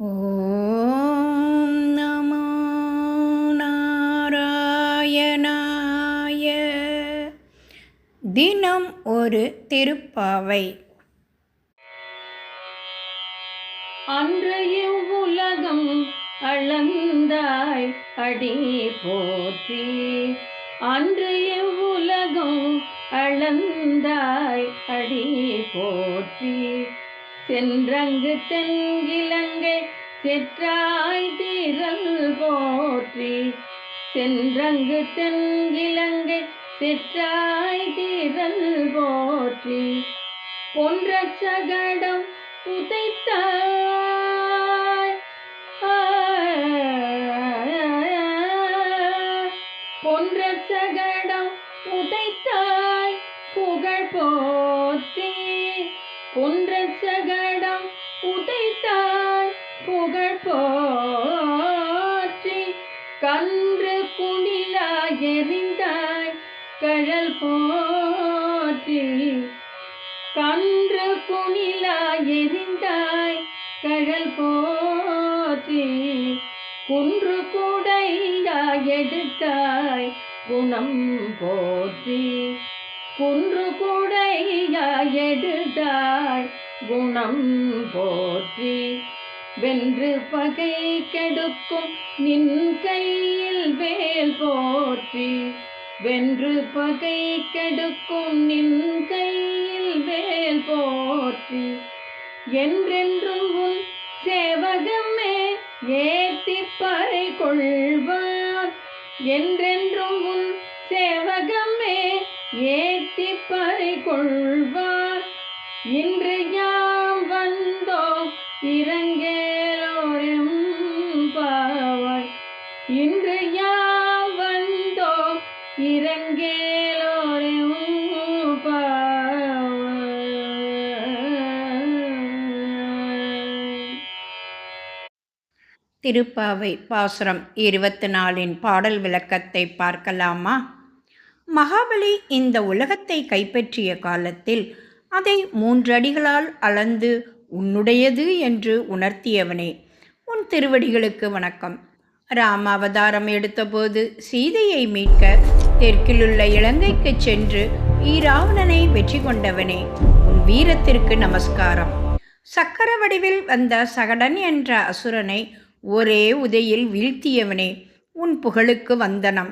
ஓம் நமோ நாராயணாய. தினம் ஒரு திருப்பாவை. அன்றைய உலகம் அளந்தாய் அடி போற்றி. அன்றைய உலகம் அளந்தாய் அடி போற்றி. சென்றங்கு தென்கிழங்கை செற்றாய் தீரல் போற்றி சென்றங்கு தென்கிழங்கை செற்றாய் தீரல் போற்றி பொன்ற சகடம் உதைத்தாய் பொன்ற சகடம் புதைத்தாய் புகழ் போ போற்றி கன்று குணிலா எரிந்தாய். கழல் போற்றி குன்று கூடையா எடுத்தாய். குணம் போற்றி குன்று கூடையா எடுத்தாய். குணம் போற்றி வென்று பகை கெடுக்கும் நின் கையில் வேல் போற்றி வென்று பகை கெடுக்கும் நின் கையில் வேல் போற்றி. என்றென்றும் உன் சேவகமே ஏத்தி பறை கொள்வார். என்றென்றும் உன் சேவகமே ஏத்தி பறை கொள்வார். இன்று யார் திருப்பாவை பாசுரம் இருபத்தி நாலின் பாடல் விளக்கத்தை பார்க்கலாமா? மகாபலி இந்த உலகத்தை கைப்பற்றிய காலத்தில் அதை மூன்றடிகளால் அளந்து உன்னுடையது என்று உணர்த்தியவனே. உன் திருவடிகளுக்கு வணக்கம். ராம அவதாரம் எடுத்தபோது சீதையை மீட்க தெற்கிலுள்ள இலங்கைக்கு சென்று ஈராவணனை வெற்றி கொண்டவனே. உன் வீரத்திற்கு நமஸ்காரம். சக்கர வடிவில் வந்த சகடன் என்ற அசுரனை ஒரே உதையில் வீழ்த்தியவனே உன் புகழுக்கு வந்தனம்.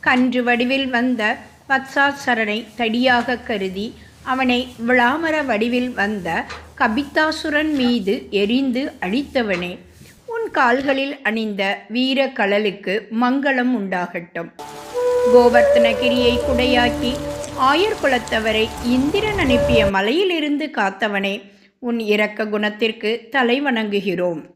கன்று வடிவில் வந்த வத்சாசரனை தடியாக கருதி அவனை விளாமர வடிவில் வந்த கபித்தாசுரன் மீது எரிந்து அழித்தவனே உன் கால்களில் அணிந்த வீர கழலுக்கு மங்களம் உண்டாகட்டும். கோவர்த்தனகிரியை குடையாக்கி ஆயர் குலத்தவரை இந்திரன் அனுப்பிய மலையிலிருந்து காத்தவனே உன் இரக்க குணத்திற்கு தலை வணங்குகிறோம்.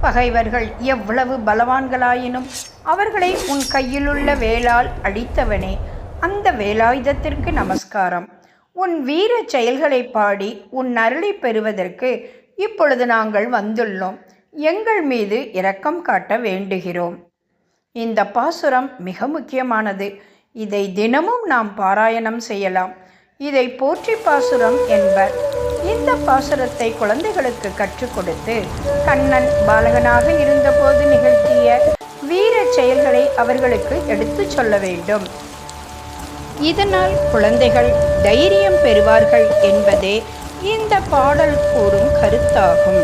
பகைவர்கள் எவ்வளவு பலவான்களாயினும் அவர்களை உன் கையிலுள்ள வேளால் அடித்தவனே அந்த வேலாயுதத்திற்கு நமஸ்காரம். உன் வீர செயல்களை பாடி உன் அருளை பெறுவதற்கு இப்பொழுது நாங்கள் வந்துள்ளோம். எங்கள் மீது இரக்கம் காட்ட வேண்டுகிறோம். இந்த பாசுரம் மிக முக்கியமானது. இதை தினமும் நாம் பாராயணம் செய்யலாம். இதை போற்றி பாசுரம் என்பர். இந்த பாசுரத்தை குழந்தைகளுக்கு கற்றுக் கொடுத்து கண்ணன் பாலகனாக இருந்தபோது நிகழ்த்திய வீர செயல்களை அவர்களுக்கு எடுத்துச் சொல்ல வேண்டும். இதனால் குழந்தைகள் தைரியம் பெறுவார்கள் என்பதே இந்த பாடல் கூறும் கருத்தாகும்.